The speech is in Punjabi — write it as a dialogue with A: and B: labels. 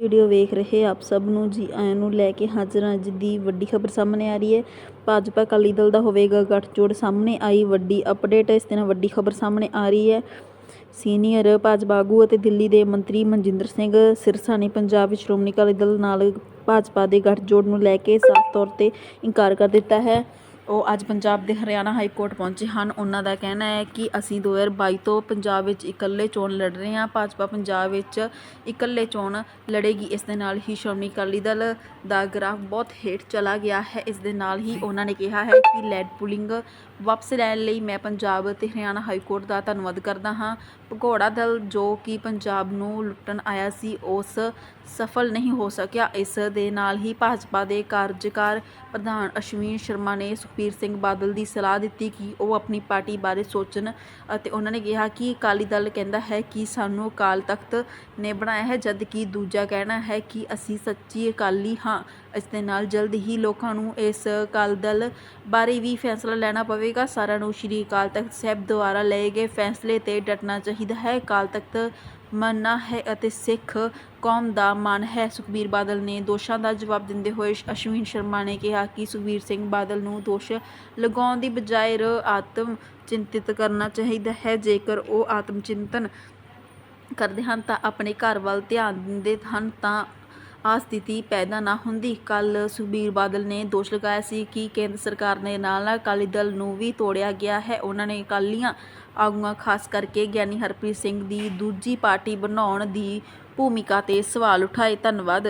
A: ਵੀਡੀਓ ਵੇਖ ਰਹੇ ਆਪ ਸਭ ਨੂੰ ਜੀ, ਆਇਆਂ ਨੂੰ ਲੈ ਕੇ ਹਾਜ਼ਰ ਹਾਂ ਅੱਜ ਦੀ ਵੱਡੀ ਖਬਰ ਸਾਹਮਣੇ ਆ ਰਹੀ ਹੈ। ਭਾਜਪਾ ਅਕਾਲੀ ਦਲ ਦਾ ਹੋਵੇਗਾ ਗੱਠਜੋੜ ਸਾਹਮਣੇ ਆਈ ਵੱਡੀ ਅਪਡੇਟ ਇਸ ਦੇ ਨਾਲ ਵੱਡੀ ਖਬਰ ਸਾਹਮਣੇ ਆ ਰਹੀ ਹੈ। ਸੀਨੀਅਰ ਭਾਜਪਾ ਆਗੂ ਅਤੇ ਦਿੱਲੀ ਦੇ ਮੰਤਰੀ ਮਨਜਿੰਦਰ ਸਿੰਘ ਸਿਰਸਾ ਨੇ ਪੰਜਾਬ ਵਿੱਚ ਸ਼੍ਰੋਮਣੀ ਅਕਾਲੀ ਦਲ ਨਾਲ ਭਾਜਪਾ ਦੇ ਗੱਠਜੋੜ ਨੂੰ ਲੈ ਕੇ ਸਾਫ਼ ਤੌਰ ਤੇ ਇਨਕਾਰ ਕਰ ਦਿੱਤਾ ਹੈ। ਉਹ ਅੱਜ ਪੰਜਾਬ ਦੇ ਹਰਿਆਣਾ ਹਾਈ ਕੋਰਟ ਪਹੁੰਚੇ ਹਨ। ਉਹਨਾਂ ਦਾ ਕਹਿਣਾ ਹੈ ਕਿ ਅਸੀਂ 2022 ਤੋਂ ਪੰਜਾਬ ਵਿੱਚ ਇਕੱਲੇ ਚੋਣ ਲੜ ਰਹੇ ਹਾਂ। ਭਾਜਪਾ ਪੰਜਾਬ ਵਿੱਚ ਇਕੱਲੇ ਚੋਣ ਲੜੇਗੀ। ਇਸ ਦੇ ਨਾਲ ਹੀ ਸ਼੍ਰੋਮਣੀ ਅਕਾਲੀ ਦਲ ਦਾ ਗ੍ਰਾਫ ਬਹੁਤ ਹੇਠ ਚਲਾ ਗਿਆ ਹੈ। ਇਸ ਦੇ ਨਾਲ ਹੀ ਉਹਨਾਂ ਨੇ ਕਿਹਾ ਹੈ ਕਿ ਲੈਡ ਪੁਲਿੰਗ ਵਾਪਸ ਲੈਣ ਲਈ ਮੈਂ ਪੰਜਾਬ ਤੇ ਹਰਿਆਣਾ ਹਾਈ ਕੋਰਟ ਦਾ ਧੰਨਵਾਦ ਕਰਦਾ ਹਾਂ। ਭਗੌੜਾ ਦਲ ਜੋ ਕਿ ਪੰਜਾਬ ਨੂੰ ਲੁੱਟਣ ਆਇਆ ਸੀ, ਉਸ ਸਫਲ ਨਹੀਂ ਹੋ ਸਕਿਆ। ਇਸ ਦੇ ਨਾਲ ਹੀ ਭਾਜਪਾ ਦੇ ਕਾਰਜਕਾਰ ਪ੍ਰਧਾਨ ਅਸ਼ਵੀਨ ਸ਼ਰਮਾ ਨੇ ਸੁਖਬੀਰ ਸਿੰਘ ਬਾਦਲ ਦੀ ਸਲਾਹ ਦਿੱਤੀ ਕਿ ਉਹ ਆਪਣੀ ਪਾਰਟੀ ਬਾਰੇ ਸੋਚਣ ਅਤੇ ਉਹਨਾਂ ਨੇ ਕਿਹਾ ਕਿ ਅਕਾਲੀ ਦਲ ਕਹਿੰਦਾ ਹੈ ਕਿ ਸਾਨੂੰ ਅਕਾਲ ਤਖਤ ਨੇ ਬਣਾਇਆ ਹੈ ਜਦ ਕਿ ਦੂਜਾ ਕਹਿਣਾ ਹੈ ਕਿ ਅਸੀਂ ਸੱਚੀ ਅਕਾਲੀ ਹਾਂ। ਇਸ ਦੇ ਨਾਲ ਜਲਦ ਹੀ ਲੋਕਾਂ ਨੂੰ ਇਸ ਅਕਾਲ ਦਲ ਬਾਰੇ ਵੀ ਫੈਸਲਾ ਲੈਣਾ ਪਵੇਗਾ। ਸਾਰਿਆਂ ਨੂੰ ਸ਼੍ਰੀ ਅਕਾਲ ਤਖਤ ਸਾਹਿਬ ਦੁਆਰਾ ਲਏ ਗਏ ਫੈਸਲੇ ਤੇ ਡਟਣਾ ਚਾਹੀਦਾ ਹੈ। ਅਕਾਲ ਤਖਤ ਮੰਨਣਾ ਹੈ ਅਤੇ ਸਿੱਖ ਕੌਮ ਦਾ ਮਾਣ ਹੈ। ਸੁਖਬੀਰ ਬਾਦਲ ਨੇ ਦੋਸ਼ਾਂ ਦਾ ਜਵਾਬ ਦਿੰਦੇ ਹੋਏ ਅਸ਼ਵਿਨ ਸ਼ਰਮਾ ਨੇ ਕਿਹਾ ਕਿ ਸੁਖਬੀਰ ਸਿੰਘ ਬਾਦਲ ਨੂੰ ਦੋਸ਼ ਲਗਾਉਣ ਦੀ ਬਜਾਏ ਰ ਆਤਮ ਚਿੰਤਿਤ ਕਰਨਾ ਚਾਹੀਦਾ ਹੈ। ਜੇਕਰ ਉਹ ਆਤਮ ਚਿੰਤਨ ਕਰਦੇ ਹਨ ਤਾਂ ਆਪਣੇ ਘਰ ਵੱਲ ਧਿਆਨ ਦਿੰਦੇ ਹਨ ਤਾਂ ਆ ਸਥਿਤੀ ਪੈਦਾ ਨਾ ਹੁੰਦੀ। ਕੱਲ ਸੁਖਬੀਰ ਬਾਦਲ ਨੇ ਦੋਸ਼ ਲਗਾਇਆ ਸੀ ਕਿ ਕੇਂਦਰ ਸਰਕਾਰ ਦੇ ਨਾਲ ਨਾਲ ਅਕਾਲੀ ਦਲ ਨੂੰ ਵੀ ਤੋੜਿਆ ਗਿਆ ਹੈ। ਉਹਨਾਂ ਨੇ ਅਕਾਲੀਆਂ ਆਗੂਆਂ, ਖਾਸ ਕਰਕੇ ਗਿਆਨੀ ਹਰਪ੍ਰੀਤ ਸਿੰਘ ਦੀ ਦੂਜੀ ਪਾਰਟੀ ਬਣਾਉਣ ਦੀ ਭੂਮਿਕਾ ਤੇ ਸਵਾਲ ਉਠਾਏ। ਧੰਨਵਾਦ।